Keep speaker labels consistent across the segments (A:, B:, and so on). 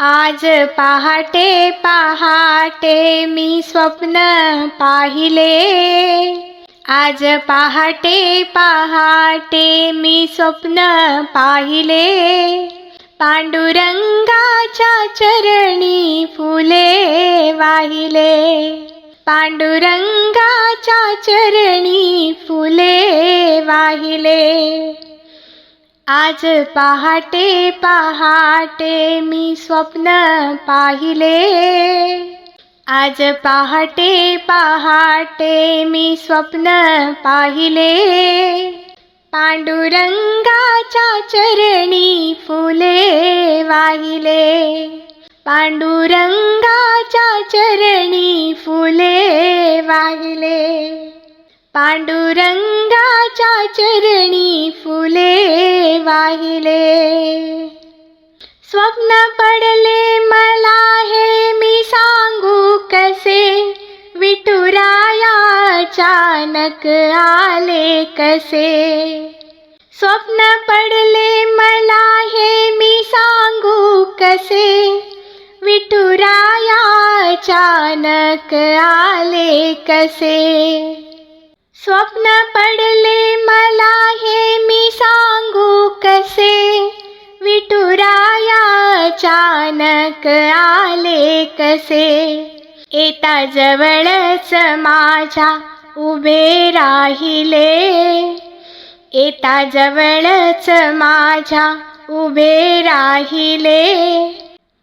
A: आज पहाटे पहाटे मी स्वप्न पाहिले. आज पहाटे पहाटे मी स्वप्न पाहिले. पांडुरंगाच्या चरणी फुले वाहिले. पांडुरंगाच्या चरणी फुले वाहिले. आज पहाटे पहाटे मी स्वप्न पाहिले. आज पहाटे पहाटे मी स्वप्न पाहिले. पांडुरंगाच्या चरणी फुले वाहिले. पांडुरंगाच्या चरणी फुले वाहिले. पांडुरंगाच्या चरणी फुले वाहिले। स्वप्न पडले, मला हे मी सांगू कसे? विठुराया अचानक आले कसे? स्वप्न पडले, मला हे मी सांगू कसे? विठुराया अचानक आले कसे? स्वप्न पडले, मला हे मी सांगू कसे? येता जवळच माझ्या उभे राहिले. येता जवळच माझ्या उभे राहिले.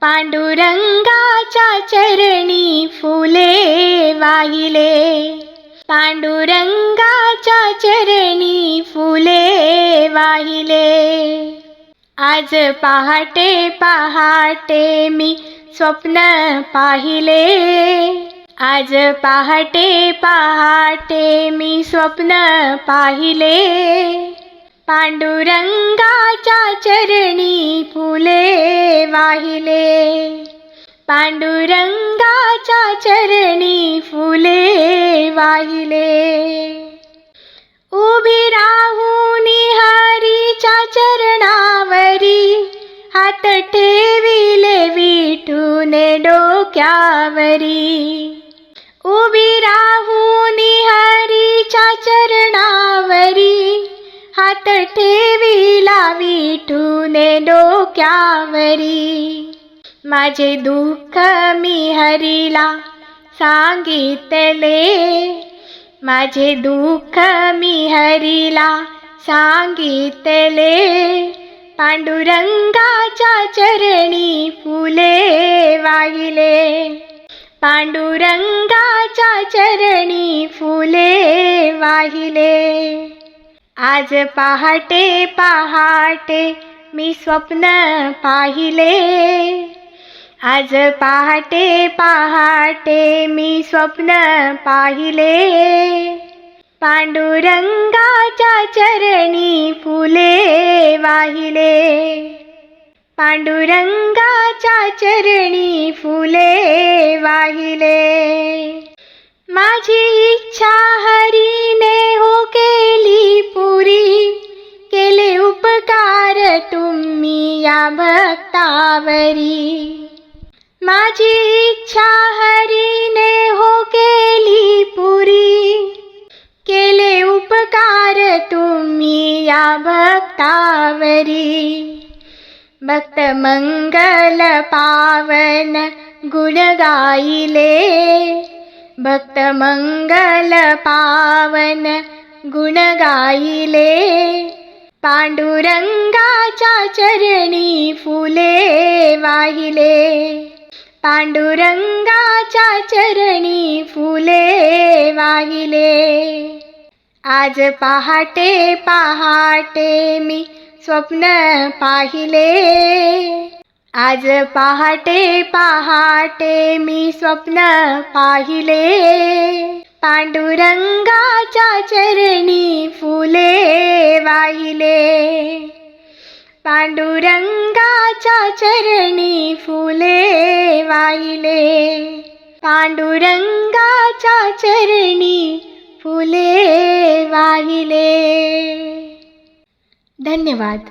A: पांडुरंगाच्या चरणी फुले वाहिले. पांडुरंगाच्या चरणी फुले वाहिले. आज पहाटे पहाटे मी स्वप्न पाहिले. आज पहाटे पहाटे मी स्वप्न पाहिले. पांडुरंगाच्या चरणी फुले वाहिले. पांडुरंगाच्या चरणी फुले वाहिले. उभी राहून हरीच्या चर डोक्यावरी उभी राहून हरीच्या चरणावरी. हात ठेविला विठूने डोक्यावरी माझे दुःख मी हरीला सांगितले. माझे दुःख मी हरीला सांगितले. पांडुरंगा तुमच्या चरणी फुले वाहिले. पांडुरंगाच्या चरणी फुले वाहिले. आज पहाटे पहाटे मी स्वप्न पाहिले. आज पहाटे पहाटे मी स्वप्न पाहिले. पांडुरंगाच्या चरणी फुले वाहिले. पांडुरंगाच्या चरणी फुले वाहिले. माझी इच्छा हरीने हो केली पुरी. केले उपकार तुम्ही या भक्तावरी. माझी इच्छा हरीने हो केली पुरी. केले उपकार तुम्ही या भक्तावरी. भक्त मंगल पावन गुण गाईले भक्त मंगल पावन गुण गाईले पांडुरंगाच्या चरणी फुले वाहिले। पांडुरंगाच्या चरणी फुले वाहिले। आज पहाटे पहाटे मी स्वप्न पाहिले. आज पहाटे पहाटे मी स्वप्न पाहिले. पांडुरंगाच्या चरणी फुले वाहिले. पांडुरंगाच्या चरणी फुले वाहिले. पांडुरंगाच्या चरणी फुले वाहिले. धन्यवाद.